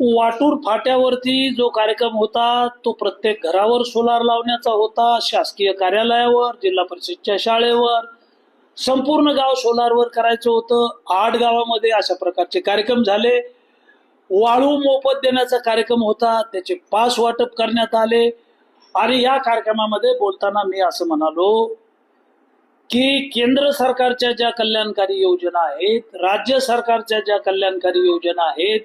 वाटूर फाट्यावरती जो कार्यक्रम होता तो प्रत्येक घरावर सोलार लावण्याचा होता शासकीय कार्यालयावर जिल्हा परिषदच्या शाळेवर संपूर्ण गाव सोलारवर करायचं होतं. आठ गावामध्ये अशा प्रकारचे कार्यक्रम झाले. वाळू मोफत देण्याचा कार्यक्रम होता त्याचे पास वाटप करण्यात आले. आणि या कार्यक्रमामध्ये बोलताना मी असं म्हणालो की केंद्र सरकारच्या ज्या कल्याणकारी योजना आहेत राज्य सरकारच्या ज्या कल्याणकारी योजना आहेत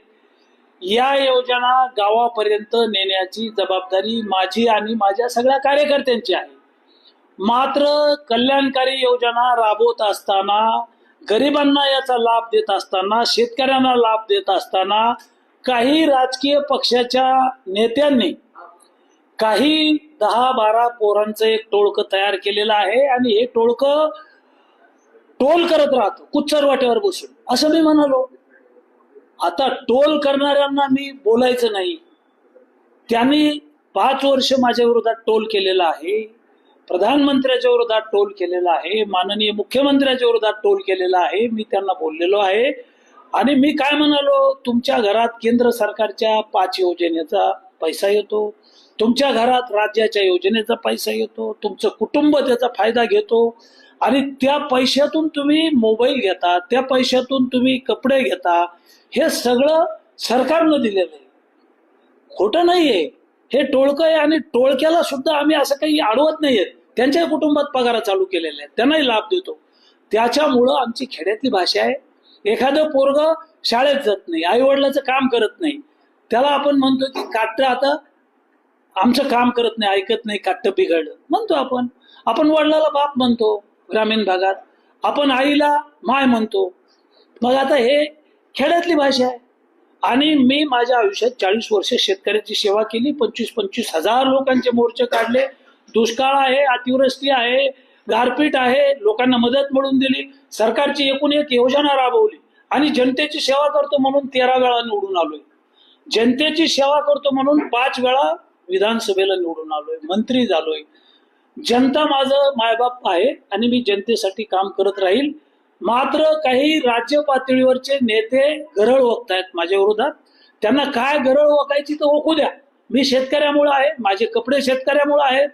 या योजना गावापर्यंत नेण्याची जबाबदारी माझी आणि माझ्या सगळ्या कार्यकर्त्यांची आहे. मात्र कल्याणकारी योजना राबवत असताना गरिबांना याचा लाभ देत असताना शेतकऱ्यांना लाभ देत असताना काही राजकीय पक्षाच्या नेत्यांनी काही दहा बारा पोरांचं एक टोळकं तयार केलेलं आहे आणि हे टोळकं टोल करत राहतो कुच्चर वाटेवर बसून. असं मी म्हणालो. आता टोल करणाऱ्यांना मी बोलायचं नाही. त्यांनी पाच वर्ष माझ्या विरोधात टोल केलेला आहे. प्रधानमंत्र्याच्या विरोधात टोल केलेला आहे. माननीय मुख्यमंत्र्याच्या विरोधात टोल केलेला आहे. मी त्यांना बोललेलो आहे. आणि मी काय म्हणालो? तुमच्या घरात केंद्र सरकारच्या पाच योजनेचा पैसा येतो. तुमच्या घरात राज्याच्या योजनेचा पैसा येतो. तुमचं कुटुंब त्याचा फायदा घेतो. आणि त्या पैशातून तुम्ही मोबाईल घेता त्या पैशातून तुम्ही कपडे घेता हे सगळं सरकारनं दिलेलं आहे. खोटं नाहीये. हे टोळकं आहे आणि टोळक्याला सुद्धा आम्ही असं काही अडवत नाहीये. त्यांच्या कुटुंबात पगार चालू केलेले आहेत. त्यांनाही लाभ देतो. त्याच्यामुळं आमची खेड्यातली भाषा आहे. एखादं पोरग शाळेत जात नाही आईवडिलाचं काम करत नाही. त्याला आपण म्हणतो की काट्ट आता आमचं काम करत नाही ऐकत नाही काट्ट बिघडलं. म्हणतो आपण. आपण वडिलाला बाप म्हणतो. ग्रामीण भागात. आपण आईला माय म्हणतो. मग आता हे खेड्यातली भाषा आहे. आणि मी माझ्या आयुष्यात चाळीस वर्ष शेतकऱ्याची सेवा केली. पंचवीस पंचवीस हजार लोकांचे मोर्चे काढले. दुष्काळ आहे अतिवृष्टी आहे गारपीट आहे. लोकांना मदत मिळून दिली. सरकारची एकूण एक योजना राबवली. आणि जनतेची सेवा करतो म्हणून तेरा वेळा निवडून आलोय. जनतेची सेवा करतो म्हणून पाच वेळा विधानसभेला निवडून आलोय. मंत्री झालोय. जनता माझं मायबाप आहे आणि मी जनतेसाठी काम करत राहील. मात्र काही राज्य पातळीवरचे नेते गरळ ओकतायत माझ्या विरोधात. त्यांना काय गरळ ओकायची तर ओकू द्या. मी शेतकऱ्यामुळे आहे माझे कपडे शेतकऱ्यामुळे आहेत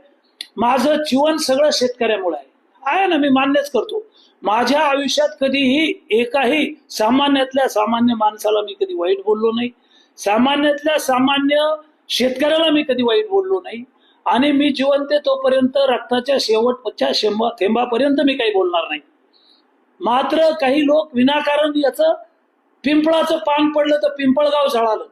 माझं जीवन सगळं शेतकऱ्यामुळे आहे. आहे ना मी मान्यच करतो. माझ्या आयुष्यात कधीही एकाही सामान्यातल्या सामान्य माणसाला मी कधी वाईट बोललो नाही. सामान्यातल्या सामान्य शेतकऱ्याला मी कधी वाईट बोललो नाही. आणि मी जिवंत तोपर्यंत रक्ताच्या शेवटच्या शेंबा थेंबापर्यंत मी काही बोलणार नाही. मात्र काही लोक विनाकारण याचं पिंपळाचं पान पडलं तर पिंपळगाव झळालं.